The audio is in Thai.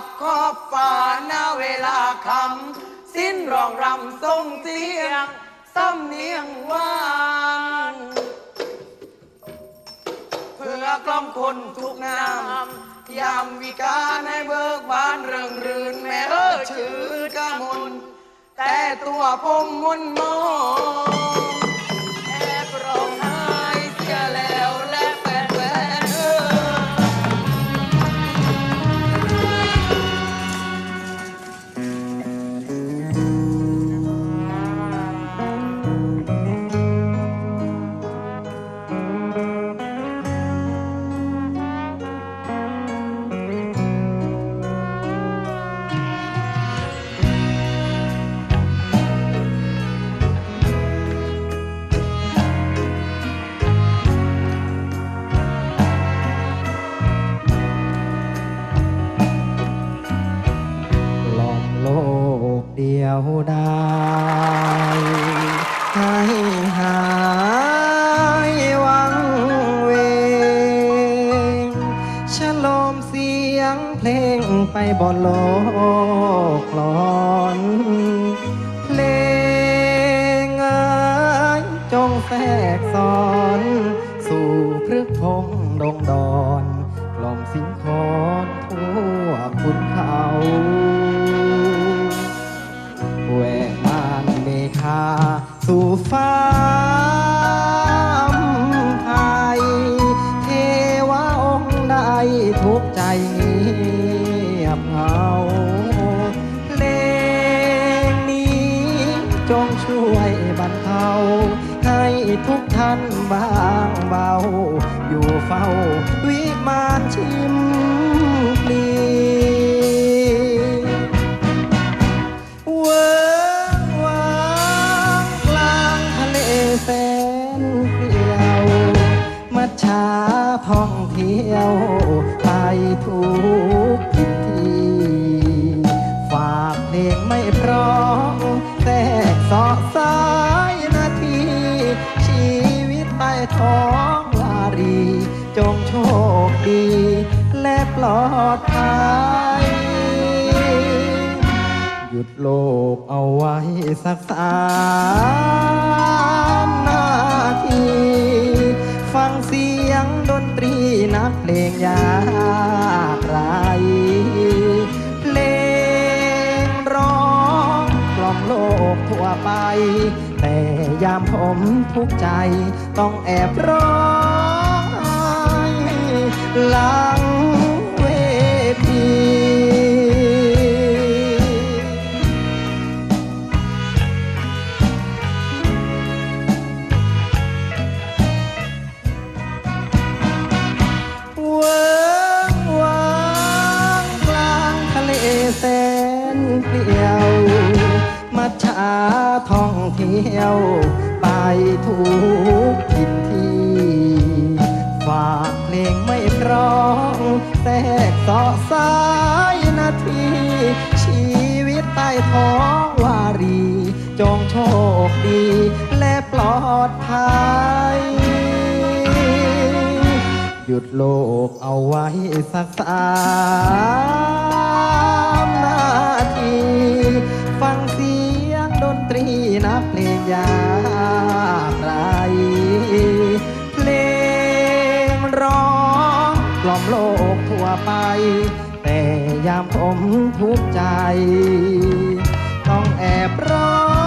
ับขอบฟ้าหน้าเวลาคำสิ้นร้องรำทรงเสียงสำเนียงหวานเพื่อกล่อมคนทุกน้ำยามวิกาให้เบิกบานเริงรื่นแม่เออชื่อกะมนแต่ตัวผมมุนมอง ได้ ให้หายวังเวงฉลมเสียงเพลงไปบนโลกกลอนเพลงเอ้ยจงแทรกสอน สู่พฤกพงดงดอน กล่อมสิงคอนทั่ จงช่วยบรรเทา ให้ทุกท่านบางเบา อยู่เฝ้าวิมานชิมพลีเวิร์กวางกลางทะเลแสนเปลี่ยว มัจฉาท่องเที่ยว ท้องลารี จงโชคดี และปลอดภัย หยุดโลกเอาไว้สักสามนาที ฟังเสียงดนตรีนักเพลงยา ทั่วไป แต่ยามผมทุกใจ ต้องแอบร้องไห้หลังเวทีเวิงวางกลางทะเลแสนเปลี่ยว มัจฉาท่องเที่ยว ไปทุกทินที่ ฝากเพลงไม่ร้องแทรกเสาะสายนาที ชีวิตใต้ท้องวารี จงโชคดี และปลอดภัย หยุดโลกเอาไว้สักสา องกล่อมโลกทั่วไป แต่ยามผมทุกข์ใจ ต้องแอบร้อง